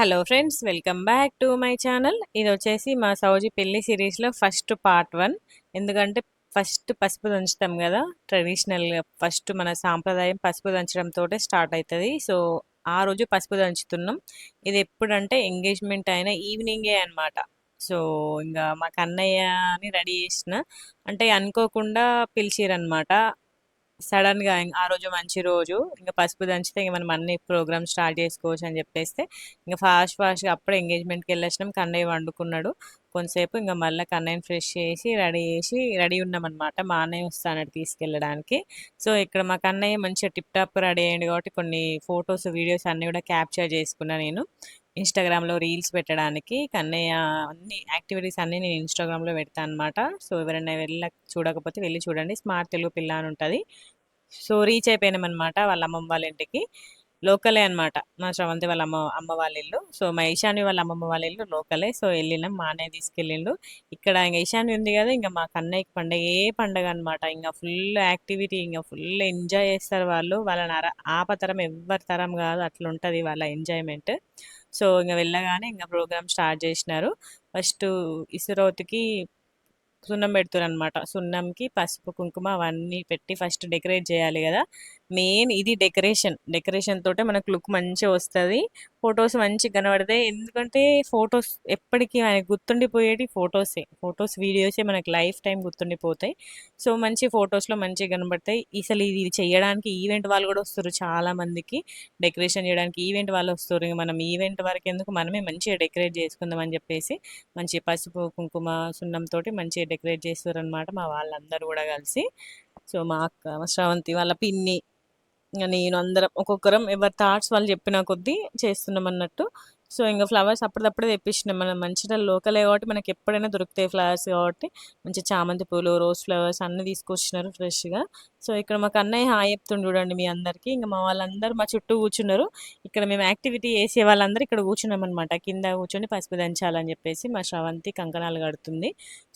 Hello friends welcome back to my channel. ఇది వచ్చేసి మా సౌజీ పెళ్ళి సిరీస్లో ఫస్ట్ పార్ట్ వన్. ఎందుకంటే ఫస్ట్ పసుపు దంచుతాం కదా ట్రెడిషనల్గా ఫస్ట్ మన సాంప్రదాయం పసుపు దంచడంతో స్టార్ట్ అవుతుంది సో ఆ రోజు పసుపు దంచుతున్నాం. ఇది ఎప్పుడంటే ఎంగేజ్మెంట్ అయిన ఈవినింగే అనమాట సో ఇంకా మా కన్నయ్యని రెడీ చేసిన. అంటే అనుకోకుండా పిలిచిరనమాట సడన్గా ఆ రోజు మంచి రోజు. ఇంకా పసుపు దంచితే ఇంక మనం అన్ని ప్రోగ్రామ్ స్టార్ట్ చేసుకోవచ్చు అని చెప్పేస్తే ఇంకా ఫాస్ట్ ఫాస్ట్గా అప్పుడే ఎంగేజ్మెంట్కి వెళ్ళొచ్చినాం. కన్నయ్య వండుకున్నాడు. కొంతసేపు ఇంకా మళ్ళీ కన్నయ్యని ఫ్రెష్ చేసి రెడీ చేసి రెడీ ఉన్నామన్నమాట. మా అన్నయ్య వస్తాడు తీసుకెళ్ళడానికి. సో ఇక్కడ మా కన్నయ్య మంచిగా టిప్ టాప్ రెడీ అయ్యాడు కాబట్టి కొన్ని ఫొటోస్ వీడియోస్ అన్నీ కూడా క్యాప్చర్ చేసుకున్నా నేను. ఇన్స్టాగ్రామ్లో రీల్స్ పెట్టడానికి కన్నయ్య అన్ని యాక్టివిటీస్ అన్నీ నేను ఇన్స్టాగ్రామ్లో పెడతాను అనమాట సో ఎవరైనా వెళ్ళ చూడకపోతే వెళ్ళి చూడండి. స్మార్ట్ తెలుగు పిల్ల అని ఉంటుంది. సో రీచ్ అయిపోయినామన్నమాట వాళ్ళ అమ్మమ్మ వాళ్ళ ఇంటికి. లోకలే అనమాట మా శ్రవంతి వాళ్ళ అమ్మ అమ్మ వాళ్ళ ఇల్లు. సో మా ఈశాన్వి వాళ్ళ అమ్మమ్మ వాళ్ళ ఇల్లు లోకలే. సో వెళ్ళినాం మా అన్నయ్య తీసుకెళ్ళిండు. ఇక్కడ ఇంకా ఈశాన్వి ఉంది కదా ఇంకా మా కన్నయ్యకి పండగ ఏ పండగ అనమాట ఇంకా ఫుల్ యాక్టివిటీ ఇంకా ఫుల్ ఎంజాయ్ చేస్తారు వాళ్ళు. వాళ్ళ నర ఆపతరం ఎవరి తరం కాదు. అట్లా ఉంటుంది వాళ్ళ ఎంజాయ్మెంట్. సో ఇంకా వెళ్ళగానే ఇంకా ప్రోగ్రామ్ స్టార్ట్ చేసినారు. ఫస్ట్ ఇసురోతికి సున్నం పెడుతున్నారు అనమాట సున్నంకి పసుపు కుంకుమ అవన్నీ పెట్టి ఫస్ట్ డెకరేట్ చేయాలి కదా. మెయిన్ ఇది డెకరేషన్. డెకరేషన్ తోటే మనకు లుక్ మంచిగా వస్తుంది. ఫొటోస్ మంచిగా కనబడతాయి. ఎందుకంటే ఫొటోస్ ఎప్పటికీ మనకి గుర్తుండిపోయేటి ఫొటోసే. ఫొటోస్ వీడియోసే మనకి లైఫ్ టైం గుర్తుండిపోతాయి. సో మంచి ఫొటోస్లో మంచిగా కనబడతాయి. అసలు ఇది చేయడానికి ఈవెంట్ వాళ్ళు కూడా వస్తారు చాలా మందికి. డెకరేషన్ చేయడానికి ఈవెంట్ వాళ్ళు వస్తారు. మనం ఈవెంట్ వరకు ఎందుకు మనమే మంచిగా డెకరేట్ చేసుకుందాం అని చెప్పేసి మంచి పసుపు కుంకుమ సున్నంతో మంచిగా డెకరేట్ చేస్తారు అనమాట మా వాళ్ళందరూ కూడా కలిసి. సో మా అక్క శ్రవంతి వాళ్ళ పిన్ని నేను అందరం ఒక్కొక్కరం ఎవరి థాట్స్ వాళ్ళు చెప్పిన కొద్దీ చేస్తున్నాం అన్నట్టు. సో ఇంకా ఫ్లవర్స్ అప్పటిదప్పుడే తెప్పించినాం. మనం మంచిగా లోకలే కాబట్టి మనకి ఎప్పుడైనా దొరుకుతాయి ఫ్లవర్స్ కాబట్టి. మంచి చామంతి పూలు రోజ్ ఫ్లవర్స్ అన్నీ తీసుకొచ్చినారు ఫ్రెష్గా సో ఇక్కడ మాకు అన్నయ్య హాయ్ చెప్తుండు చూడండి మీ అందరికీ. ఇంకా మా వాళ్ళందరూ మా చుట్టూ కూర్చున్నారు. ఇక్కడ మేము యాక్టివిటీ చేసే వాళ్ళందరూ ఇక్కడ కూర్చున్నాం అనమాట కింద కూర్చొని పసుపు దంచాలని చెప్పేసి మా శ్రవంతి కంకణాలు కడుతుంది.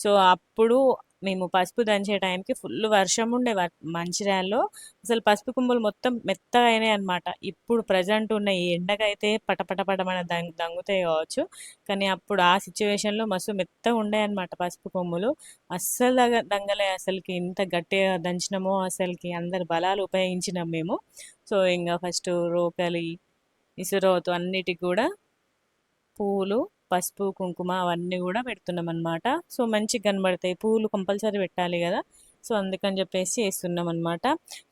సో అప్పుడు మేము పసుపు దంచే టైంకి ఫుల్ వర్షం ఉండే మంచిర్యాలలో అసలు పసుపు కుమ్ములు మొత్తం మెత్తగా అయినాయి అనమాట ఇప్పుడు ప్రజెంట్ ఉన్న ఈ ఎండకైతే పటపట పటమన దంగ్ దంగుతాయి కావచ్చు. కానీ అప్పుడు ఆ సిచ్యువేషన్లో మస్తు మెత్తగా ఉండే అనమాట పసుపు కొమ్ములు అస్సలు దగ దంగలే అసలుకి ఇంత గట్టిగా దంచినామో అసలుకి అందరి బలాలు ఉపయోగించినాం మేము. సో ఇంకా ఫస్ట్ రోకలి ఇసురోతో అన్నిటికి కూడా పూలు పసుపు కుంకుమ అవన్నీ కూడా పెడుతున్నాం అనమాట సో మంచిగా కనబడతాయి. పూలు కంపల్సరీ పెట్టాలి కదా. సో అందుకని చెప్పేసి వేస్తున్నాం అనమాట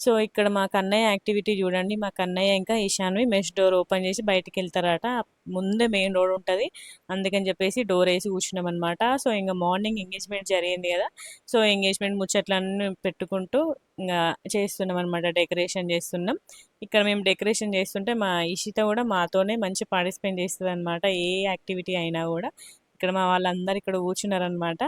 సో ఇక్కడ మా కన్నయ్య యాక్టివిటీ చూడండి. మా కన్నయ్య ఇంకా ఈశాన్వి మెష్ డోర్ ఓపెన్ చేసి బయటికి వెళ్తారట ముందే మెయిన్ రోడ్ ఉంటుంది. అందుకని చెప్పేసి డోర్ వేసి కూర్చున్నాం అనమాట సో ఇంకా మార్నింగ్ ఎంగేజ్మెంట్ జరిగింది కదా. సో ఎంగేజ్మెంట్ ముచ్చట్లన్నీ పెట్టుకుంటూ ఇంకా చేస్తున్నాం అనమాట డెకరేషన్ చేస్తున్నాం. ఇక్కడ మేము డెకరేషన్ చేస్తుంటే మా ఇషిత కూడా మాతోనే మంచి పార్టిసిపేట్ చేస్తుంది అనమాట ఏ యాక్టివిటీ అయినా కూడా. ఇక్కడ మా వాళ్ళందరూ ఇక్కడ కూర్చున్నారనమాట.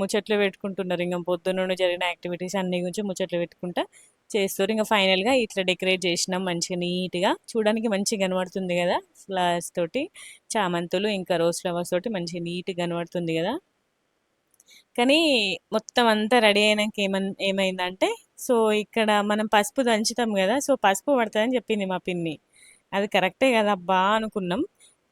ముచ్చట్లు పెట్టుకుంటున్నారు. ఇంకా పొద్దున్న జరిగిన యాక్టివిటీస్ అన్ని గురించి ముచ్చట్లు పెట్టుకుంటా చేస్తారు. ఇంకా ఫైనల్గా ఇట్లా డెకరేట్ చేసినాం మంచిగా నీట్గా. చూడడానికి మంచిగా కనబడుతుంది కదా ఫ్లవర్స్ తోటి. చామంతులు ఇంకా రోజ్ ఫ్లవర్స్ తోటి మంచిగా నీట్గా కనబడుతుంది కదా. కానీ మొత్తం అంతా రెడీ అయినాక ఏమన్ ఏమైందంటే సో ఇక్కడ మనం పసుపు దంచుతాం కదా సో పసుపు పడుతుందని చెప్పింది మా పిన్ని. అది కరెక్టే కదా అబ్బా అనుకున్నాం.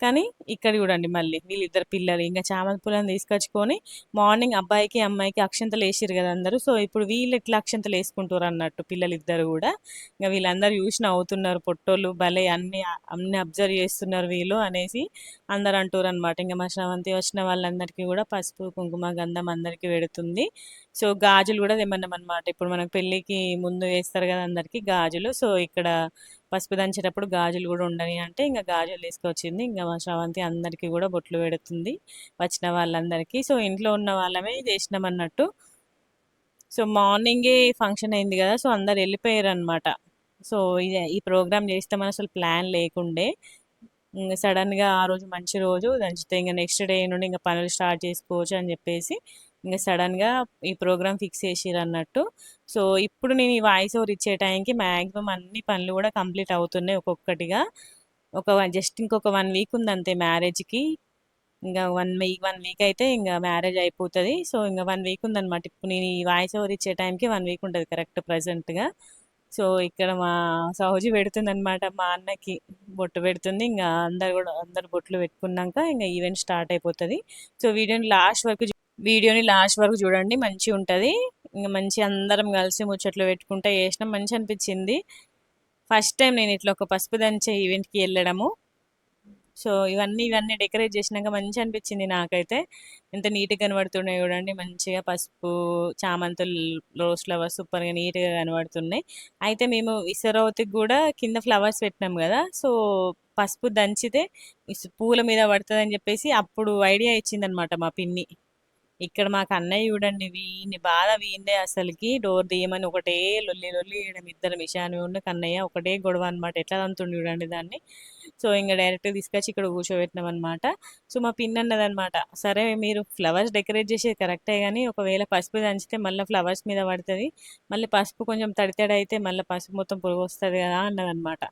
కానీ ఇక్కడ చూడండి మళ్ళీ వీళ్ళిద్దరు పిల్లలు ఇంకా చామంతి పూలను తీసుకొచ్చుకొని మార్నింగ్ అబ్బాయికి అమ్మాయికి అక్షంతలు వేసారు కదా అందరూ. సో ఇప్పుడు వీళ్ళు ఎట్లా అక్షంతలు వేసుకుంటారు అన్నట్టు పిల్లలు ఇద్దరు కూడా. ఇంకా వీళ్ళందరూ చూసిన అవుతున్నారు పొట్టోళ్ళు భలే అన్ని అన్ని అబ్జర్వ్ చేస్తున్నారు వీళ్ళు అనేసి అందరు అంటారు అనమాట ఇంకా మా శ్రవంతి వచ్చిన వాళ్ళందరికీ కూడా పసుపు కుంకుమ గంధం అందరికీ పెడుతుంది. సో గాజులు కూడా తెమ్మన్నాం అనమాట ఇప్పుడు మనకు పెళ్ళికి ముందు వేస్తారు కదా అందరికీ గాజులు. సో ఇక్కడ పసుపు దంచేటప్పుడు గాజులు కూడా ఉండని అంటే ఇంకా గాజులు తీసుకొచ్చింది. ఇంకా మా శ్రవంతి అందరికీ కూడా బొట్లు పెడుతుంది. వచ్చిన వాళ్ళందరికీ. సో ఇంట్లో ఉన్న వాళ్ళమే చేసినాం అన్నట్టు సో మార్నింగే ఫంక్షన్ అయింది కదా సో అందరు వెళ్ళిపోయారు అనమాట సో ఇది ఈ ప్రోగ్రామ్ చేస్తామని అసలు ప్లాన్ లేకుండే. సడన్గా ఆ రోజు మంచి రోజు దంచితే ఇంకా నెక్స్ట్ డే నుండి ఇంకా పనులు స్టార్ట్ చేసుకోవచ్చు అని చెప్పేసి ఇంకా సడన్గా ఈ ప్రోగ్రామ్ ఫిక్స్ చేసిరు అన్నట్టు సో ఇప్పుడు నేను ఈ వాయిస్ ఓవర్ ఇచ్చే టైంకి మ్యాక్సిమం అన్ని పనులు కూడా కంప్లీట్ అవుతున్నాయి ఒక్కొక్కటిగా. ఒక జస్ట్ ఇంకొక వన్ వీక్ ఉంది అంతే మ్యారేజ్కి. ఇంకా వన్ వీక్ వన్ వీక్ అయితే ఇంకా మ్యారేజ్ అయిపోతుంది. సో ఇంకా వన్ వీక్ ఉందన్నమాట. ఇప్పుడు నేను ఈ వాయిస్ ఓవర్ ఇచ్చే టైంకి వన్ వీక్ ఉంటుంది కరెక్ట్ ప్రజెంట్గా. సో ఇక్కడ మా సహోజీ పెడుతుంది అనమాట మా అన్నకి. బొట్టు పెడుతుంది. ఇంకా అందరు కూడా అందరు బొట్లు పెట్టుకున్నాక ఇంకా ఈవెంట్ స్టార్ట్ అయిపోతుంది. సో వీడియోని లాస్ట్ వరకు వీడియోని లాస్ట్ వరకు చూడండి మంచిగా ఉంటుంది ఇంకా మంచి అందరం కలిసి ముచ్చట్లు పెట్టుకుంటా చేసినాం మంచి అనిపించింది ఫస్ట్ టైం నేను ఇట్లా ఒక పసుపు దంచే ఈవెంట్కి వెళ్ళడము. సో ఇవన్నీ ఇవన్నీ డెకరేట్ చేసినాక మంచి అనిపించింది నాకైతే. ఎంత నీట్గా కనబడుతున్నాయి చూడండి మంచిగా పసుపు చామంతులు రోజ్ ఫ్లవర్స్ సూపర్గా నీట్గా కనబడుతున్నాయి. అయితే మేము విసరవతికి కూడా కింద ఫ్లవర్స్ పెట్టినాం కదా సో పసుపు దంచితే పూల మీద పడుతుందని చెప్పేసి అప్పుడు ఐడియా ఇచ్చిందనమాట మా పిన్ని. ఇక్కడ మాకు అన్నయ్య చూడండి వీని బాధ వీందే అసలుకి డోర్ తీయమని ఒకటే లొల్లి లొల్లి వేయడం ఇద్దరు మిషాని ఉన్న కన్నయ్య ఒకటే గొడవ అనమాట ఎట్లా అంతుండి చూడండి దాన్ని. సో ఇంకా డైరెక్ట్ తీసుకొచ్చి ఇక్కడ కూర్చోబెట్టినాం అనమాట సో మా పిన్ అన్నదనమాట సరే మీరు ఫ్లవర్స్ డెకరేట్ చేసేది కరెక్టే కానీ ఒకవేళ పసుపు దంచితే మళ్ళీ ఫ్లవర్స్ మీద పడుతుంది మళ్ళీ పసుపు కొంచెం తడితడి అయితే మళ్ళీ పసుపు మొత్తం పొరుగు వస్తుంది కదా అన్నదనమాట.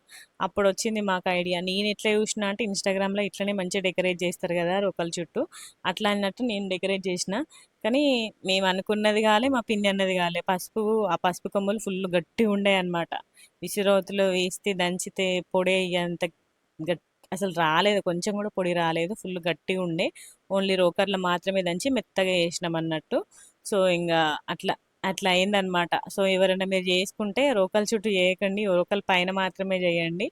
అప్పుడు వచ్చింది మాకు ఐడియా. నేను ఎట్లా చూసినా అంటే ఇన్స్టాగ్రామ్లో ఇట్లనే మంచిగా డెకరేట్ చేస్తారు కదా రోకల చుట్టూ. అట్లా అన్నట్టు నేను డెకరేట్ చేసిన. కానీ మేము అనుకున్నది కాలే మా పిన్ని అన్నది కాలే. పసుపు ఆ పసుపు కొమ్మలు ఫుల్ గట్టి ఉండే అనమాట విసిరోతులు వేస్తే దంచితే పొడి అంత గట్ అసలు రాలేదు. కొంచెం కూడా పొడి రాలేదు. ఫుల్ గట్టిగా ఉండే. ఓన్లీ రోకర్లో మాత్రమే దంచి మెత్తగా వేసినాం అన్నట్టు. సో ఇంకా అట్లా అట్లా అయిందనమాట సో ఎవరైనా మీరు చేసుకుంటే రోకల్ చుట్టూ చేయకండి. రోకల్ పైన మాత్రమే చేయండి.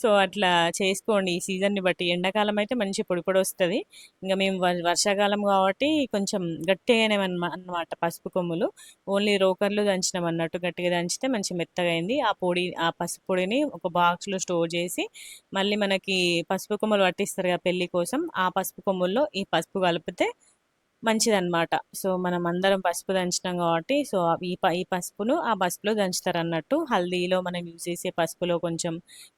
సో అట్లా చేసుకోండి. ఈ సీజన్ని బట్టి ఎండాకాలం అయితే మంచి పొడి పొడి వస్తుంది. ఇంకా మేము వర్షాకాలం కాబట్టి కొంచెం గట్టిగానే అన్నమాట పసుపు కొమ్ములు. ఓన్లీ రోకర్లు దంచినాం అన్నట్టు గట్టిగా దంచితే మంచి మెత్తగా అయింది. ఆ పొడి ఆ పసుపు పొడిని ఒక బాక్స్లో స్టోర్ చేసి మళ్ళీ మనకి పసుపు కొమ్మలు పట్టిస్తారు కదా పెళ్ళి కోసం ఆ పసుపు కొమ్ముల్లో ఈ పసుపు కలిపితే మంచిదన్నమాట. సో మనం అందరం పసుపు దంచినాం కాబట్టి సో ఈ ప ఈ పసుపును ఆ పసుపులో దంచుతారు అన్నట్టు హల్దీలో మనం యూజ్ చేసే పసుపులో కొంచెం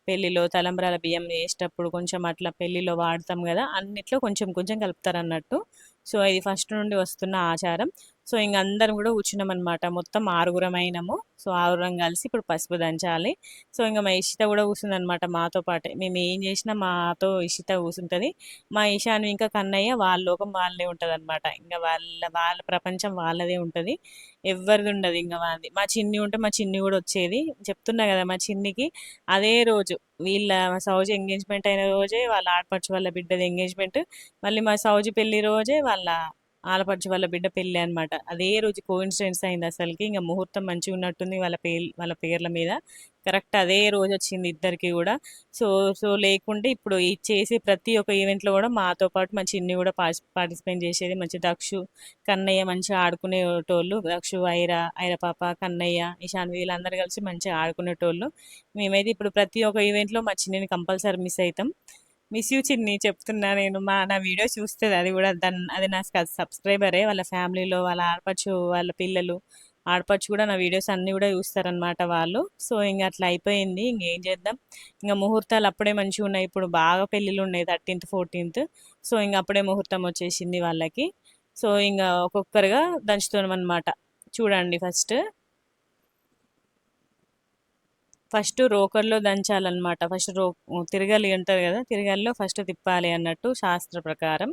పెళ్ళిలో తలంబ్రాల బియ్యం వేసేటప్పుడు కొంచెం అట్లా పెళ్ళిలో వాడతాం కదా అన్నిట్లో కొంచెం కొంచెం కలుపుతారు అన్నట్టు సో ఇది ఫస్ట్ నుండి వస్తున్న ఆచారం. సో ఇంక అందరం కూడా కూర్చున్నాం అనమాట మొత్తం ఆరుగురం అయినాము సో ఆరుగురం కలిసి ఇప్పుడు పసుపు దంచాలి. సో ఇంకా మా ఇషిత కూడా కూర్చుంది అనమాట మాతో పాటే. మేము ఏం చేసినా మాతో ఇషిత కూర్చుంటుంది. మా ఇషాను ఇంకా కన్నయ్య వాళ్ళ లోకం వాళ్ళే ఉంటుంది అనమాట ఇంకా వాళ్ళ వాళ్ళ ప్రపంచం వాళ్ళదే ఉంటుంది. ఎవరిది ఉండదు ఇంకా వాళ్ళది. మా చిన్ని ఉంటే మా చిన్ని కూడా వచ్చేది. చెప్తున్నా కదా మా చిన్నికి అదే రోజు వీళ్ళ మా సౌజీ ఎంగేజ్మెంట్ అయిన రోజే వాళ్ళ ఆడపడుచు వాళ్ళ బిడ్డది ఎంగేజ్మెంట్. మళ్ళీ మా సౌజీ పెళ్ళి రోజే వాళ్ళ ఆలపడిచి వాళ్ళ బిడ్డ పెళ్ళి అనమాట అదే రోజు కోయిన్సిడెన్స్ అయింది అసలుకి. ఇంకా ముహూర్తం మంచిగా ఉన్నట్టుంది వాళ్ళ పేర్లు వాళ్ళ పేర్ల మీద. కరెక్ట్ అదే రోజు వచ్చింది ఇద్దరికి కూడా. సో సో లేకుంటే ఇప్పుడు చేసే ప్రతి ఒక్క ఈవెంట్లో కూడా మాతో పాటు మంచి ఇన్ని కూడా పార్టిసిపేట్ చేసేది. మంచి దక్షు కన్నయ్య మంచిగా ఆడుకునేటోళ్ళు. దక్షు ఐరా ఐర పాప కన్నయ్య ఇషాన్ వీళ్ళందరూ కలిసి మంచిగా ఆడుకునేటోళ్ళు. మేమైతే ఇప్పుడు ప్రతి ఒక్క ఈవెంట్లో మా చిన్నిని కంపల్సరీ మిస్ అవుతాం మిస్ యూ చిన్ని చెప్తున్నా నేను మా నా వీడియో చూస్తుంది. అది కూడా దాని అది నా సబ్స్క్రైబరే వాళ్ళ ఫ్యామిలీలో వాళ్ళ ఆడపడుచు వాళ్ళ పిల్లలు. ఆడపడుచు కూడా నా వీడియోస్ అన్నీ కూడా చూస్తారనమాట వాళ్ళు. సో ఇంకా అట్లా అయిపోయింది. ఇంకేం చేద్దాం? ఇంకా ముహూర్తాలు అప్పుడే మంచిగా ఉన్నాయి. ఇప్పుడు బాగా పెళ్ళిళ్ళు ఉన్నాయి. Thirteenth fourteenth. సో ఇంక అప్పుడే ముహూర్తం వచ్చేసింది వాళ్ళకి. సో ఇంకా ఒక్కొక్కరుగా దంచుతున్నాం అనమాట చూడండి ఫస్ట్. ఫస్ట్ రోకర్లో దంచాలన్నమాట. ఫస్ట్ రో తిరగలి అంటారు కదా తిరగల్లో ఫస్ట్ తిప్పాలి అన్నట్టు శాస్త్ర ప్రకారం.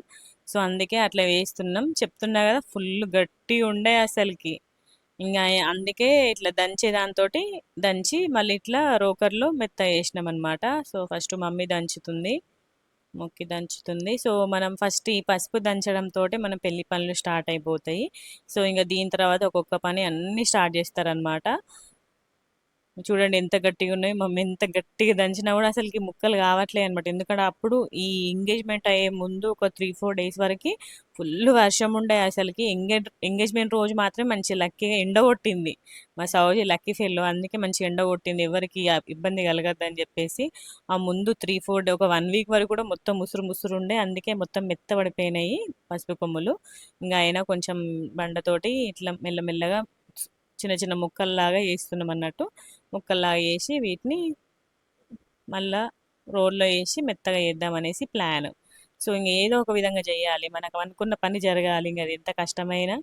సో అందుకే అట్లా వేస్తున్నాం. చెప్తున్నా కదా ఫుల్ గట్టి ఉండే అసలుకి. ఇంకా అందుకే ఇట్లా దంచే దాంతో దంచి మళ్ళీ ఇట్లా రోకర్లో మెత్త వేసినాం అనమాట సో ఫస్ట్ మమ్మీ దంచుతుంది. మొక్కి దంచుతుంది. సో మనం ఫస్ట్ ఈ పసుపు దంచడంతో మన పెళ్ళి పనులు స్టార్ట్ అయిపోతాయి. సో ఇంకా దీని తర్వాత ఒక్కొక్క పని అన్నీ స్టార్ట్ చేస్తారనమాట చూడండి ఎంత గట్టిగా ఉన్నాయి మమ్మీ ఎంత గట్టిగా దంచినా కూడా అసలుకి ముక్కలు కావట్లేదు అనమాట ఎందుకంటే అప్పుడు ఈ ఎంగేజ్మెంట్ అయ్యే ముందు ఒక త్రీ ఫోర్ డేస్ వరకు ఫుల్ వర్షం ఉండే అసలుకి ఎంగేజ్ ఎంగేజ్మెంట్ రోజు మాత్రం మంచి లక్కీగా ఎండ కొట్టింది. మా సౌజీ లక్కీ ఫెయిల్ అందుకే మంచి ఎండ కొట్టింది. ఎవరికి ఇబ్బంది కలగద్దని చెప్పేసి ఆ ముందు త్రీ ఫోర్ డే ఒక వన్ వీక్ వరకు కూడా మొత్తం ముసురు ముసురు ఉండే అందుకే మొత్తం మెత్తబడిపోయినాయి పసుపు కొమ్ములు. ఇంకా అయినా కొంచెం బండతోటి ఇట్లా మెల్లమెల్లగా చిన్న చిన్న ముక్కల్లాగా వేస్తున్నాం అన్నట్టు. ముక్కల్లా వేసి వీటిని మళ్ళా రోడ్లో వేసి మెత్తగా వేద్దామనేసి ప్లాన్. సో ఇంక ఏదో ఒక విధంగా చేయాలి. మనకు అనుకున్న పని జరగాలి. ఇంకా ఎంత కష్టమైనా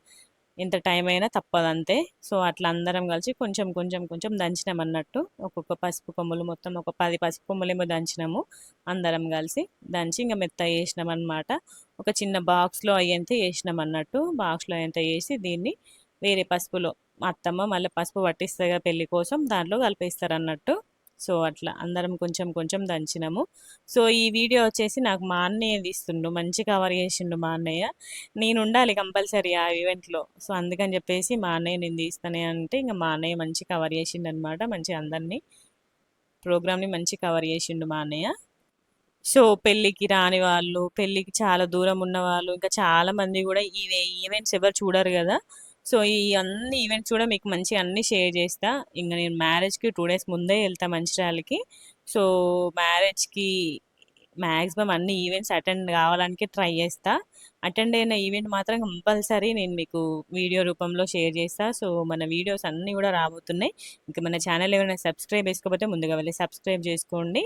ఎంత టైం అయినా తప్పదంతే. సో అట్లా అందరం కలిసి కొంచెం కొంచెం కొంచెం దంచినాం అన్నట్టు. ఒక్కొక్క పసుపు కొమ్ములు మొత్తం ఒక పది పసుపు కొమ్ములేమో దంచినాము. అందరం కలిసి దంచి ఇంకా మెత్త వేసినాం అనమాట ఒక చిన్న బాక్స్లో అయ్యేంత వేసినాం అన్నట్టు బాక్స్లో అయ్యేంత వేసి దీన్ని వేరే పసుపులో మా అత్తమ్మ మళ్ళీ పసుపు పట్టిస్తుంది పెళ్ళి పెళ్ళి కోసం దాంట్లో కలిపేస్తారు అన్నట్టు సో అట్లా అందరం కొంచెం కొంచెం దంచినాము. సో ఈ వీడియో వచ్చేసి నాకు మా అన్నయ్య తీస్తుండు మంచి కవర్ చేసిండు మా అన్నయ్య. నేను ఉండాలి కంపల్సరీ ఆ ఈవెంట్లో సో అందుకని చెప్పేసి మా అన్నయ్య నేను తీస్తానే అంటే ఇంకా మా అన్నయ్య మంచి కవర్ చేసిండు అనమాట మంచి అందరినీ ప్రోగ్రామ్ని మంచి కవర్ చేసిండు మా అన్నయ్య. సో పెళ్ళికి రాని వాళ్ళు పెళ్ళికి చాలా దూరం ఉన్న వాళ్ళు ఇంకా చాలామంది కూడా ఈ ఈవెంట్స్ ఎవరు చూడరు కదా. సో ఈ అన్ని ఈవెంట్స్ కూడా మీకు మంచి అన్ని షేర్ చేస్తా. ఇంకా నేను మ్యారేజ్కి టూ డేస్ ముందే వెళ్తా మంచిర్యాలకి. సో మ్యారేజ్కి మ్యాక్సిమం అన్ని ఈవెంట్స్ అటెండ్ కావడానికి ట్రై చేస్తా. అటెండ్ అయిన ఈవెంట్ మాత్రం కంపల్సరీ నేను మీకు వీడియో రూపంలో షేర్ చేస్తా. సో మన వీడియోస్ అన్నీ కూడా రాబోతున్నాయి. ఇంకా మన ఛానల్ ఏమైనా సబ్స్క్రైబ్ చేసుకోకపోతే ముందుగా వెళ్ళి సబ్స్క్రైబ్ చేసుకోండి.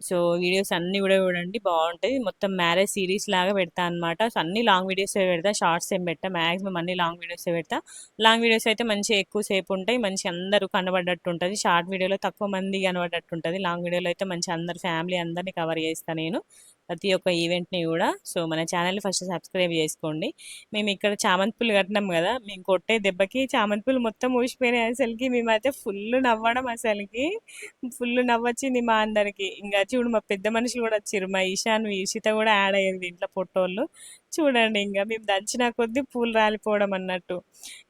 సో వీడియోస్ అన్నీ కూడా చూడండి బాగుంటాయి మొత్తం మ్యారేజ్ సిరీస్ లాగా పెడతా అనమాట సో అన్ని లాంగ్ వీడియోస్ పెడతా షార్ట్స్ ఏం పెట్టా మ్యాక్సిమం అన్ని లాంగ్ వీడియోస్ పెడతా. లాంగ్ వీడియోస్ అయితే మంచి ఎక్కువ సేపు ఉంటాయి మంచి అందరూ కనబడ్డట్టు ఉంటుంది. షార్ట్ వీడియోలో తక్కువ మంది కనబడ్డట్టు ఉంటుంది. లాంగ్ వీడియోలో అయితే మంచి అందరు ఫ్యామిలీ అందరినీ కవర్ చేస్తాను నేను. ప్రతి ఒక్క ఈవెంట్ని కూడా. సో మన ఛానల్ని ఫస్ట్ సబ్స్క్రైబ్ చేసుకోండి. మేము ఇక్కడ చామంతి పూలు కట్టినాం కదా మేము కొట్టే దెబ్బకి చామంతి పూలు మొత్తం ఊసిపోయినాయి అసలుకి. మేమైతే ఫుల్ నవ్వడం అసలుకి. ఫుల్ నవ్వొచ్చింది మా అందరికి. ఇంకా చూడు మా పెద్ద మనుషులు కూడా వచ్చారు. మా ఈశాన్ ఈషిత కూడా యాడ్ అయ్యింది దీంట్లో పొట్టోళ్ళు చూడండి ఇంకా మేము దంచిన కొద్దీ పూలు రాలిపోవడం అన్నట్టు.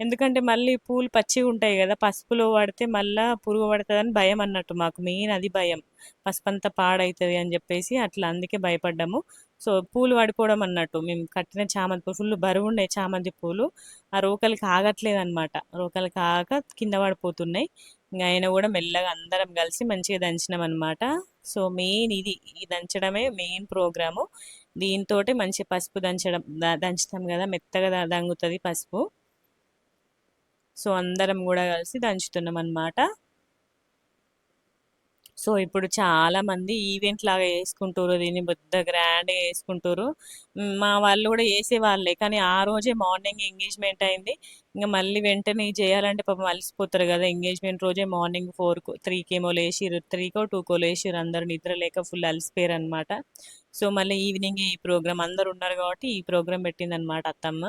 ఎందుకంటే మళ్ళీ పూలు పచ్చిగా ఉంటాయి కదా పసుపులో పడితే మళ్ళీ పురుగు పడుతుందని భయం అన్నట్టు మాకు. మెయిన్ అది భయం. పసుపు అంతా పాడవుతుంది అని చెప్పేసి అట్లా అందుకే భయపడ్డాము. సో పూలు పడిపోవడం అన్నట్టు. మేము కట్టిన చామంతి పూలు ఫుల్ బరువు ఉండే చామంతి పూలు. ఆ రోకలికి ఆగట్లేదు అనమాట రోకలికి ఆగక కింద పడిపోతున్నాయి ఇంకా ఆయన కూడా మెల్లగా అందరం కలిసి మంచిగా దంచినాం అనమాట సో మెయిన్ ఇది ఈ దంచడమే మెయిన్ ప్రోగ్రాము. దీంతో మంచి పసుపు దంచడం దంచుతాం కదా మెత్తగా దంగుతుంది పసుపు. సో అందరం కూడా కలిసి దంచుతున్నాం అనమాట సో ఇప్పుడు చాలా మంది ఈవెంట్ లాగా వేసుకుంటారు దీన్ని పెద్ద గ్రాండ్గా వేసుకుంటారు. మా వాళ్ళు కూడా వేసేవాళ్ళే కానీ ఆ రోజే మార్నింగ్ ఎంగేజ్మెంట్ అయింది. ఇంకా మళ్ళీ వెంటనే చేయాలంటే పాపం అలసిపోతారు కదా ఎంగేజ్మెంట్ రోజే మార్నింగ్ ఫోర్కు త్రీకేమో లేచిరు త్రీకో టూకో లేచిరు అందరు నిద్ర లేక ఫుల్ అలసిపోయారు అనమాట సో మళ్ళీ ఈవినింగ్ ఈ ప్రోగ్రామ్ అందరు ఉన్నారు కాబట్టి ఈ ప్రోగ్రామ్ పెట్టిందనమాట అత్తమ్మ.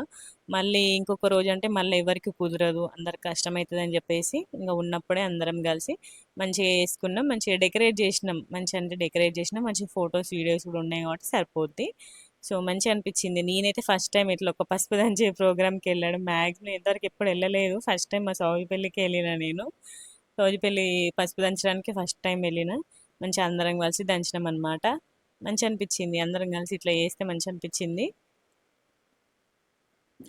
మళ్ళీ ఇంకొక రోజు అంటే మళ్ళీ ఎవరికి కుదరదు అందరికి కష్టమవుతుంది అని చెప్పేసి ఇంకా ఉన్నప్పుడే అందరం కలిసి మంచిగా వేసుకున్నాం మంచిగా డెకరేట్ చేసినాం. మంచి అంటే డెకరేట్ చేసినాం మంచి ఫొటోస్ వీడియోస్ కూడా ఉన్నాయి కాబట్టి సరిపోద్ది. సో మంచిగా అనిపించింది. నేనైతే ఫస్ట్ టైం ఇట్లా ఒక పసుపు దంచే ప్రోగ్రామ్కి వెళ్ళాడు మ్యాక్సిమం ఇంతవరకు ఎప్పుడు వెళ్ళలేదు. ఫస్ట్ టైం మా సౌజి పెళ్ళికి వెళ్ళిన నేను. సౌజి పెళ్ళి పసుపు దంచడానికి ఫస్ట్ టైం వెళ్ళిన. మంచిగా అందరం కలిసి దంచినాం అనమాట మంచి అనిపించింది అందరం కలిసి ఇట్లా చేస్తే మంచి అనిపించింది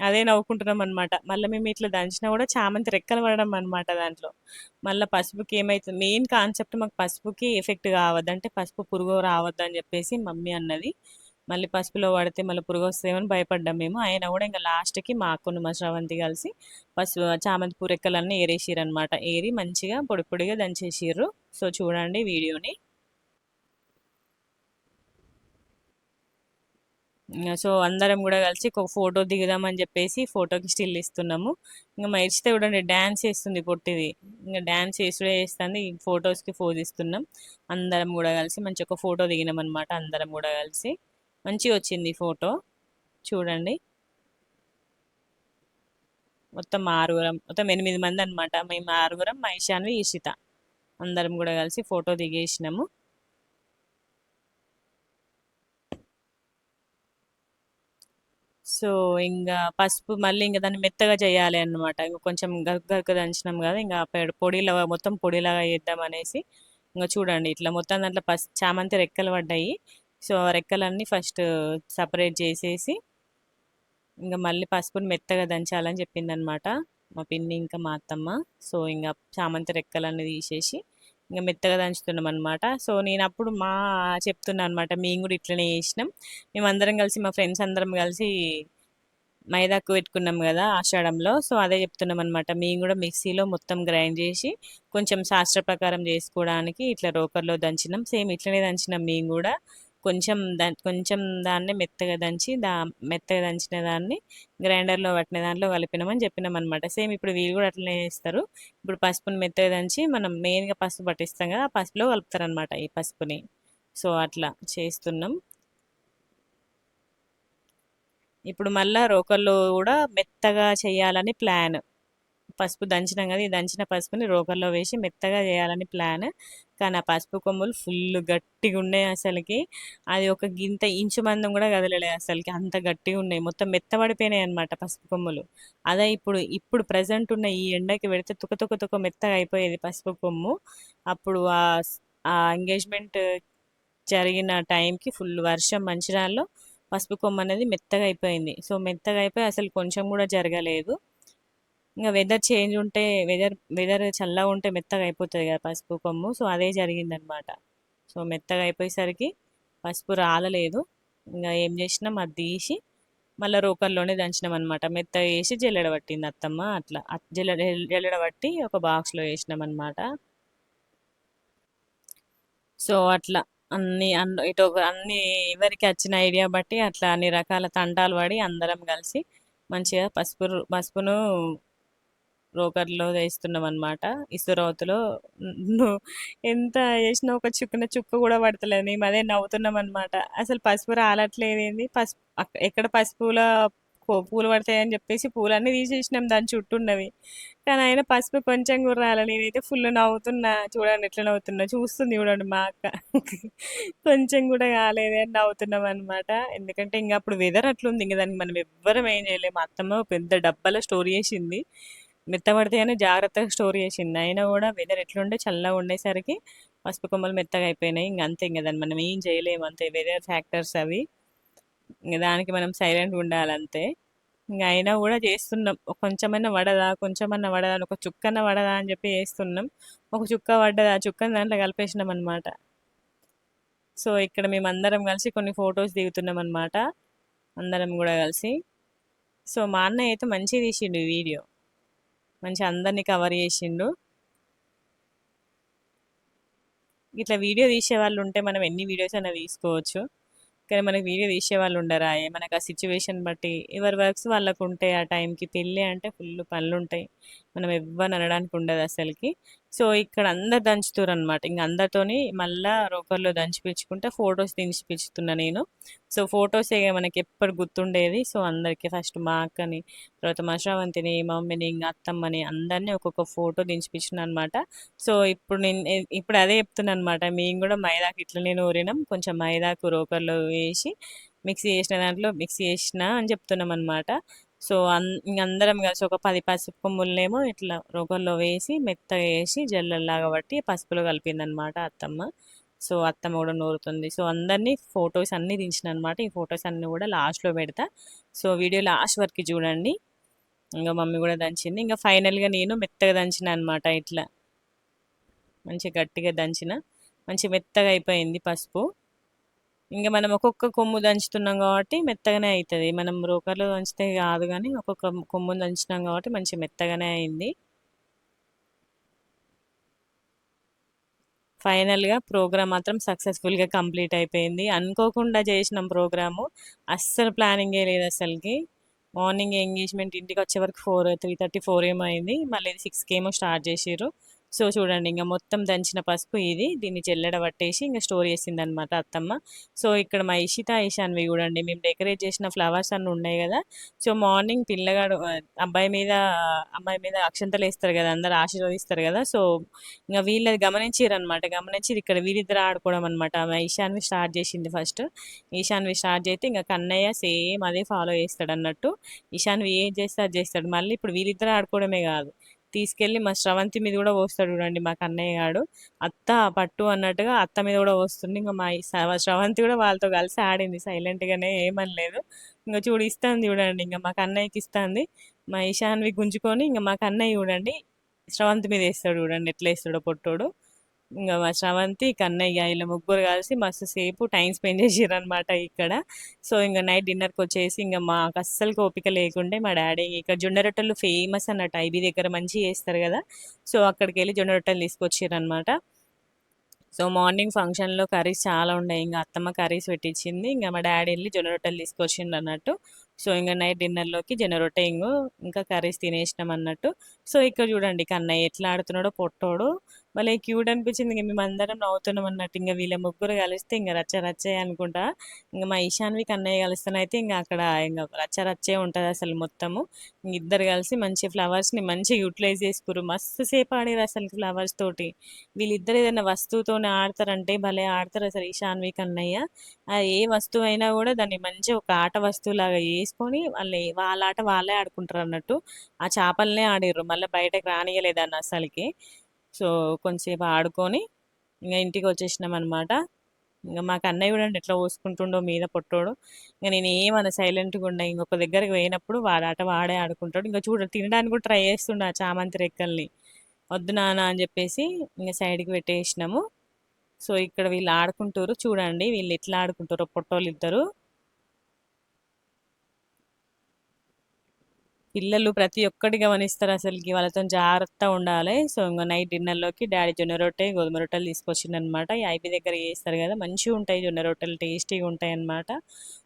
అదే నవ్వుకుంటున్నాం అనమాట మళ్ళీ మేము ఇట్లా దంచినా కూడా చామంతి రెక్కలు పడడం అనమాట దాంట్లో. మళ్ళీ పసుపుకి ఏమైతుంది మెయిన్ కాన్సెప్ట్ మాకు పసుపుకి ఎఫెక్ట్ కావద్దు అంటే పసుపు పురుగు రావద్దు అని చెప్పేసి మమ్మీ అన్నది. మళ్ళీ పసుపులో పడితే మళ్ళీ పురుగు వస్తుందేమని భయపడ్డాం మేము. ఆయన కూడా ఇంకా లాస్ట్కి మా అక్కను మా శ్రవంతి కలిసి పసుపు చామంతి పూరెక్కలన్నీ ఏరేసిరు అనమాట ఏరి మంచిగా పొడి పొడిగా దంచేసిర్రు. సో చూడండి వీడియోని. సో అందరం కూడా కలిసి ఒక ఫోటో దిగుదామని చెప్పేసి ఫోటోకి స్టిల్ ఇస్తున్నాము. ఇంకా మా ఇచ్చితే కూడా డ్యాన్స్ చేస్తుంది పొట్టిది ఇంకా డ్యాన్స్ చేసుడే చేస్తుంది. ఫొటోస్కి ఫోజ్ ఇస్తున్నాం. అందరం కూడా కలిసి మంచి ఒక ఫోటో దిగినాం అనమాట అందరం కూడా కలిసి. మంచిగా వచ్చింది ఫోటో. చూడండి. మొత్తం ఆరుగురం మొత్తం ఎనిమిది మంది అనమాట మేము ఆరుగురం మైషాన్వి ఈషిత. అందరం కూడా కలిసి ఫోటో దిగేసినాము. సో ఇంకా పసుపు మళ్ళీ ఇంకా దాన్ని మెత్తగా చేయాలి అనమాట ఇంకా కొంచెం గరుకు దంచినాం కదా ఇంకా పొడిలాగా మొత్తం పొడిలాగా చేద్దాం అనేసి ఇంకా చూడండి. ఇట్లా మొత్తం దాంట్లో పసు చామంతి రెక్కలు పడ్డాయి. సో రెక్కలన్నీ ఫస్ట్ సపరేట్ చేసేసి ఇంకా మళ్ళీ పసుపుని మెత్తగా దంచాలని చెప్పిందనమాట మా పిన్ని ఇంకా మా అత్తమ్మ. సో ఇంకా చామంతి రెక్కలన్నీ తీసేసి ఇంకా మెత్తగా దంచుతున్నాం అనమాట సో నేను అప్పుడు మా చెప్తున్నా అనమాట మేము కూడా ఇట్లనే చేసినాం. మేమందరం కలిసి మా ఫ్రెండ్స్ అందరం కలిసి మైదాకు పెట్టుకున్నాం కదా ఆషాఢంలో. సో అదే చెప్తున్నాం అనమాట మేము కూడా మిక్సీలో మొత్తం గ్రైండ్ చేసి కొంచెం శాస్త్ర ప్రకారం చేసుకోవడానికి ఇట్లా రోకర్లో దంచినాం. సేమ్ ఇట్లనే దంచినాం మేము కూడా. కొంచెం కొంచెం దాన్ని మెత్తగా దంచి దా మెత్తగా దంచిన దాన్ని గ్రైండర్లో పట్టిన దాంట్లో కలిపినామని చెప్పినాం అనమాట సేమ్ ఇప్పుడు వీళ్ళు కూడా అట్లనే చేస్తారు. ఇప్పుడు పసుపుని మెత్తగా దంచి మనం మెయిన్గా పసుపు పట్టిస్తాం కదా ఆ పసుపులో కలుపుతారనమాట ఈ పసుపుని. సో అట్లా చేస్తున్నాం. ఇప్పుడు మళ్ళా రోకల్లో కూడా మెత్తగా చేయాలని ప్లాన్. పసుపు దంచినాం కదా ఈ దంచిన పసుపుని రోకల్లో వేసి మెత్తగా చేయాలని ప్లాన్. కానీ ఆ పసుపు కొమ్ములు ఫుల్ గట్టిగా ఉన్నాయి అసలుకి. అది ఒక గింత ఇంచు మందం కూడా కదలలేదు అసలుకి. అంత గట్టిగా ఉన్నాయి మొత్తం మెత్తబడిపోయినాయి అనమాట పసుపు కొమ్ములు. అదే ఇప్పుడు ఇప్పుడు ప్రజెంట్ ఉన్న ఈ ఎండకి పెడితే తుక తుక తుక మెత్తగా అయిపోయేది పసుపు కొమ్ము. అప్పుడు ఆ ఆ ఎంగేజ్మెంట్ జరిగిన టైంకి ఫుల్ వర్షం మంచిరాల్లో పసుపు కొమ్మ అనేది మెత్తగా అయిపోయింది. సో మెత్తగా అయిపోయి అసలు కొంచెం కూడా జరగలేదు. ఇంకా వెదర్ చేంజ్ ఉంటే వెదర్ వెదర్ చల్లగా ఉంటే మెత్తగా అయిపోతుంది కదా పసుపు కొమ్ము. సో అదే జరిగిందనమాట సో మెత్తగా అయిపోయేసరికి పసుపు రాలలేదు. ఇంకా ఏం చేసినాం? అది తీసి మళ్ళీ రోకల్లోనే దంచినాం అనమాట మెత్తగా వేసి జల్లెడ పట్టింది అత్తమ్మ అట్లా. జల్లెడ జల్లెడ పట్టి ఒక బాక్స్లో వేసినాం అనమాట సో అట్లా అన్ని ఇటు అన్ని ఎవరికి వచ్చిన ఐడియా బట్టి అట్లా అన్ని రకాల తంటాలు పడి అందరం కలిసి మంచిగా పసుపు పసుపును రోకర్లో వేస్తున్నాం అనమాట ఇసురవతలో ఎంత వేసినా ఒక చుక్కన చుక్క కూడా పడతలేదు. మేము అదే నవ్వుతున్నాం అనమాట అసలు పసుపు రాలట్లేదు ఏంది? పసుపు ఎక్కడ పసుపులో పూలు పడతాయని చెప్పేసి పూలన్నీ తీసేసినాం. దాని చుట్టూ ఉన్నవి. కానీ ఆయన పసుపు కొంచెం కూడా రాలే. నేనైతే ఫుల్ నవ్వుతున్నా. చూడండి ఎట్లా నవ్వుతున్నా. చూస్తుంది చూడండి మా అక్క. కొంచెం కూడా కాలేదే అని నవ్వుతున్నాం అనమాట ఎందుకంటే ఇంకా అప్పుడు వెదర్ అట్లుంది. ఇంకా దానికి మనం ఎవ్వరం ఏం చేయలేము అత్తమ్మ పెద్ద డబ్బాలో స్టోర్ చేసింది. మెత్తబడితేనే జాగ్రత్తగా స్టోర్ చేసింది అయినా కూడా వెదర్ ఎట్లుండే చల్లగా ఉండేసరికి పసుపు కొమ్మలు మెత్తగా అయిపోయినాయి. ఇంక అంతే ఇంకా దాన్ని మనం ఏం చేయలేము. అంతే వెదర్ ఫ్యాక్టర్స్ అవి. ఇంకా దానికి మనం సైలెంట్గా ఉండాలంతే. ఇంక ఇంకా అయినా కూడా చేస్తున్నాం. కొంచెమన్నా వడదా కొంచెమన్నా వడదా ఒక చుక్కన వడదా అని చెప్పి చేస్తున్నాం. ఒక చుక్క పడ్డదా చుక్కని దాంట్లో కలిపేసినాం అనమాట సో ఇక్కడ మేము అందరం కలిసి కొన్ని ఫొటోస్ దిగుతున్నాం అనమాట అందరం కూడా కలిసి. సో మా అన్న అయితే మంచిగా తీసిండు వీడియో. మంచి అందరినీ కవర్ చేసిండు. ఇట్లా వీడియో తీసే వాళ్ళు ఉంటే మనం ఎన్ని వీడియోస్ అయినా తీసుకోవచ్చు. కానీ మనకి వీడియో తీసే వాళ్ళు ఉండరా? మనకు ఆ సిచ్యువేషన్ బట్టి ఎవరి వర్క్స్ వాళ్ళకు ఉంటాయి ఆ టైంకి. పెళ్ళి అంటే ఫుల్ పనులు ఉంటాయి మనం ఇవ్వని అనడానికి ఉండదు అసలుకి. సో ఇక్కడ అందరు దంచుతారు అనమాట ఇంక అందరితోని మళ్ళా రోకర్లో దంచిపించుకుంటే ఫొటోస్ దించిపించుతున్నా నేను. సో ఫొటోస్ మనకి ఎప్పుడు గుర్తుండేది. సో అందరికీ ఫస్ట్ మా అక్కని తర్వాత మా శ్రావంతిని మమ్మీని ఇంకా అత్తమ్మని అందరినీ ఒక్కొక్క ఫోటో దించిపించిన అనమాట సో ఇప్పుడు నేను ఇప్పుడు అదే చెప్తున్నాను అనమాట మేము కూడా మైదాకు ఇట్లనే నూరినాం. కొంచెం మైదాకు రోకర్లో వేసి మిక్సీ చేసిన దాంట్లో మిక్సీ చేసిన అని చెప్తున్నాం అనమాట సో అన్ అందరం కలిసి ఒక పది పసుపు ముళ్ళేమో ఇట్లా రోగంలో వేసి మెత్తగా వేసి జల్లల్లాగా పట్టి పసుపులో కలిపిందనమాట అత్తమ్మ. సో అత్తమ్మ కూడా నూరుతుంది. సో అందరినీ ఫొటోస్ అన్నీ దించిన అనమాట ఈ ఫొటోస్ అన్నీ కూడా లాస్ట్లో పెడతా. సో వీడియో లాస్ట్ వరకు చూడండి. ఇంకా మమ్మీ కూడా దంచింది. ఇంకా ఫైనల్గా నేను మెత్తగా దంచిన అనమాట ఇట్లా. మంచి గట్టిగా దంచిన. మంచి మెత్తగా అయిపోయింది పసుపు. ఇంకా మనం ఒక్కొక్క కొమ్ము దంచుతున్నాం కాబట్టి మెత్తగానే అవుతుంది మనం రోకర్లో దంచితే కాదు కానీ ఒక్కొక్క కొమ్ము దంచినాం కాబట్టి మంచి మెత్తగానే అయింది. ఫైనల్గా ప్రోగ్రామ్ మాత్రం సక్సెస్ఫుల్గా కంప్లీట్ అయిపోయింది. అనుకోకుండా చేసినాం ప్రోగ్రాము. అస్సలు ప్లానింగే లేదు అసలుకి. మార్నింగ్ ఎంగేజ్మెంట్ ఇంటికి వచ్చే వరకు ఫోర్ త్రీ థర్టీ ఫోర్ ఏమో అయింది. మళ్ళీ సిక్స్కి ఏమో స్టార్ట్ చేసారు సో చూడండి ఇంకా మొత్తం దంచిన పసుపు ఇది. దీన్ని చెల్లెడ పట్టేసి ఇంకా స్టోర్ చేసింది అనమాట అత్తమ్మ. సో ఇక్కడ మా ఇషిత ఇషాన్వి చూడండి మేము డెకరేట్ చేసిన ఫ్లవర్స్ అన్నీ ఉన్నాయి కదా. సో మార్నింగ్ పిల్లగాడు అబ్బాయి మీద అమ్మాయి మీద అక్షంతలు వేస్తారు కదా అందరు ఆశీర్వదిస్తారు కదా. సో ఇంకా వీళ్ళది గమనించారు అనమాట గమనించి ఇక్కడ వీరిద్దరు ఆడుకోవడం అనమాట. ఆమె ఈశాన్వి స్టార్ట్ చేసింది ఫస్ట్. ఈశాన్వి స్టార్ట్ చేస్తే ఇంకా కన్నయ్య సేమ్ అదే ఫాలో చేస్తాడు అన్నట్టు ఈశాన్వి ఏం చేస్తే అది చేస్తాడు. మళ్ళీ ఇప్పుడు వీరిద్దరు ఆడుకోవడమే కాదు. తీసుకెళ్ళి మా శ్రవంతి మీద కూడా పోస్తాడు చూడండి మా కన్నయ్య గాడు. అత్త పట్టు అన్నట్టుగా అత్త మీద కూడా పోస్తుంది ఇంకా మా శ్రవంతి కూడా వాళ్ళతో కలిసి ఆడింది సైలెంట్గానే ఏమనలేదు ఇంకా చూడు ఇస్తాను చూడండి ఇంకా మా కన్నయ్యకి ఇస్తుంది. మా ఈశాన్వి గుంజుకొని ఇంకా మా కన్నయ్య చూడండి శ్రవంతి మీద వేస్తాడు చూడండి ఎట్లా వేస్తాడో పొట్టోడు. ఇంకా మా శ్రవంతి కన్నయ్య ఇలా ముగ్గురు కలిసి మస్తు సేపు టైం స్పెండ్ చేసారు అనమాట ఇక్కడ. సో ఇంకా నైట్ డిన్నర్కి వచ్చేసి ఇంకా మాకు అస్సలు ఓపిక లేకుండే మా డాడీ ఇక్కడ జొన్న రొట్టెలు ఫేమస్ అన్నట్టు ఐబీ దగ్గర మంచిగా చేస్తారు కదా. సో అక్కడికి వెళ్ళి జొన్న రొట్టెలు తీసుకొచ్చారు అనమాట సో మార్నింగ్ ఫంక్షన్లో కర్రీస్ చాలా ఉన్నాయి ఇంకా అత్తమ్మ కర్రీస్ పెట్టించింది ఇంకా మా డాడీ వెళ్ళి జొన్న రొట్టెలు తీసుకొచ్చిండు అన్నట్టు. సో ఇంకా నైట్ డిన్నర్లోకి జొన్న రొట్టె ఇంకా కర్రీస్ తినేసినాం అన్నట్టు. సో ఇక్కడ చూడండి కన్నయ్య ఎట్లా ఆడుతున్నాడో పొట్టోడు. భలే క్యూట్ అనిపించింది. ఇంక మేమందరం నవ్వుతున్నాం అన్నట్టు. ఇంకా వీళ్ళ ముగ్గురు కలిస్తే ఇంకా రచ్చ రచ్చే అనుకుంటా. ఇంకా మా ఈశాన్వి కన్నయ్య కలిస్తేనైతే ఇంకా అక్కడ ఇంకా రచ్చ రచ్చే ఉంటుంది అసలు మొత్తము. ఇంక ఇద్దరు కలిసి మంచి ఫ్లవర్స్ని మంచిగా యూటిలైజ్ చేసుకురు మస్తు సేపు ఆడారు అసలు ఫ్లవర్స్ తోటి. వీళ్ళిద్దరు ఏదైనా వస్తువుతోనే ఆడతారంటే భలే ఆడతారు అసలు ఈశాన్వి కన్నయ్య. ఏ వస్తువు అయినా కూడా దాన్ని మంచిగా ఒక ఆట వస్తువులాగా వేసుకొని వాళ్ళు వాళ్ళ ఆట వాళ్ళే ఆడుకుంటారు అన్నట్టు. ఆ చేపలనే ఆడిర్రు. మళ్ళీ బయటకు రానియలేదన్న అసలుకి. సో కొంచెంసేపు ఆడుకొని ఇంకా ఇంటికి వచ్చేసినాం అనమాట ఇంకా మాకు అన్నయ్య కూడా ఎట్లా పోసుకుంటుండో మీద పొట్టోడు ఇంకా నేను ఏమన్నా సైలెంట్గా ఉండే ఇంకొక దగ్గరికి పోయినప్పుడు వాడాట వాడే ఆడుకుంటాడు. ఇంకా చూడ తినడానికి కూడా ట్రై చేస్తుండే ఆ చామంతి రెక్కల్ని. వద్దు నాన్న అని చెప్పేసి ఇంకా సైడ్కి పెట్టేసినాము. సో ఇక్కడ వీళ్ళు ఆడుకుంటారు చూడండి వీళ్ళు ఎట్లా ఆడుకుంటారో పొట్టోళ్ళు ఇద్దరు పిల్లలు ప్రతి ఒక్కటి గమనిస్తారు అసలుకి వాళ్ళతో జాగ్రత్తగా ఉండాలి. సో ఇంకా నైట్ డిన్నర్లోకి డాడీ జొన్న రొట్టె గోధుమ రొట్టెలు తీసుకొచ్చిండనమాట. ఈ ఐపీ దగ్గర చేస్తారు కదా మంచిగా ఉంటాయి జొన్న రొట్టెలు టేస్టీగా ఉంటాయి అనమాట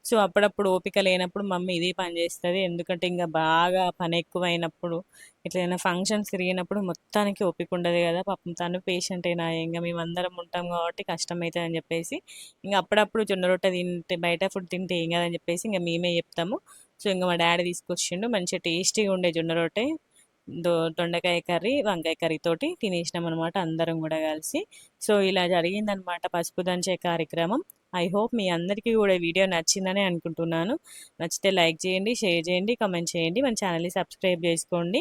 సో అప్పుడప్పుడు ఓపిక లేనప్పుడు మమ్మీ ఇదే పని చేస్తుంది. ఎందుకంటే ఇంకా బాగా పని ఎక్కువైనప్పుడు ఇట్లైనా ఫంక్షన్స్ తిరిగినప్పుడు మొత్తానికి ఓపిక ఉండదు కదా. పాపం తను పేషెంట్ అయినా ఇంకా మేమందరం ఉంటాం కాబట్టి కష్టమవుతుంది అని చెప్పేసి ఇంకా అప్పుడప్పుడు జొన్న రొట్టె తింటే బయట ఫుడ్ తింటే ఏం కదని చెప్పేసి ఇంకా మేమే చెప్తాము. సో ఇంకా మా డాడీ తీసుకొచ్చిండు. మంచిగా టేస్టీగా ఉండే జొన్న రొట్టె. దో దొండకాయ కర్రీ వంకాయ కర్రీ తోటి తినేసినాం అనమాట అందరం కూడా కలిసి. సో ఇలా జరిగిందనమాట పసుపు దంచే కార్యక్రమం. ఐ హోప్ మీ అందరికీ కూడా వీడియో నచ్చిందని అనుకుంటున్నాను. నచ్చితే లైక్ చేయండి షేర్ చేయండి కామెంట్ చేయండి. మన ఛానల్ని సబ్స్క్రైబ్ చేసుకోండి.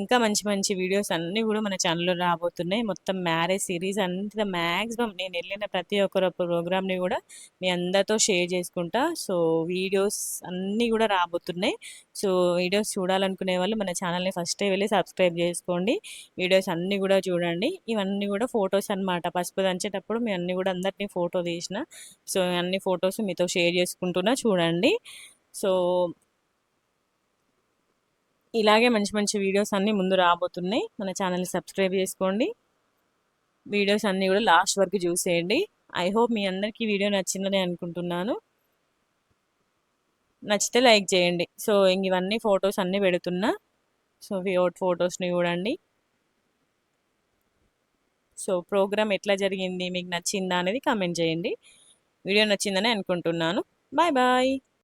ఇంకా మంచి మంచి వీడియోస్ అన్నీ కూడా మన ఛానల్లో రాబోతున్నాయి. మొత్తం మ్యారేజ్ సిరీస్ అంతా మ్యాక్సిమం నేను వెళ్ళిన ప్రతి ఒక్కరు ప్రోగ్రామ్ని కూడా మీ అందరితో షేర్ చేసుకుంటా. సో వీడియోస్ అన్నీ కూడా రాబోతున్నాయి. సో వీడియోస్ చూడాలనుకునే వాళ్ళు మన ఛానల్ని ఫస్టే వెళ్ళి సబ్స్క్రైబ్ చేసుకోండి. వీడియోస్ అన్నీ కూడా చూడండి. ఇవన్నీ కూడా ఫొటోస్ అనమాట పసుపు దంచేటప్పుడు మీ అన్నీ కూడా అందరినీ ఫోటో తీసిన. సో అన్ని ఫొటోస్ మీతో షేర్ చేసుకుంటున్నా చూడండి. సో ఇలాగే మంచి మంచి వీడియోస్ అన్నీ ముందు రాబోతున్నాయి. మన ఛానల్ని సబ్స్క్రైబ్ చేసుకోండి. వీడియోస్ అన్నీ కూడా లాస్ట్ వరకు చూసేయండి. ఐ హోప్ మీ అందరికీ వీడియో నచ్చిందని అనుకుంటున్నాను. నచ్చితే లైక్ చేయండి. సో ఇంక ఇవన్నీ ఫొటోస్ అన్నీ పెడుతున్నా. సో ఫోటోస్ని చూడండి. సో ప్రోగ్రామ్ ఎట్లా జరిగింది? మీకు నచ్చిందా? అనేది కామెంట్ చేయండి. వీడియో నచ్చిందని అనుకుంటున్నాను. Bye bye.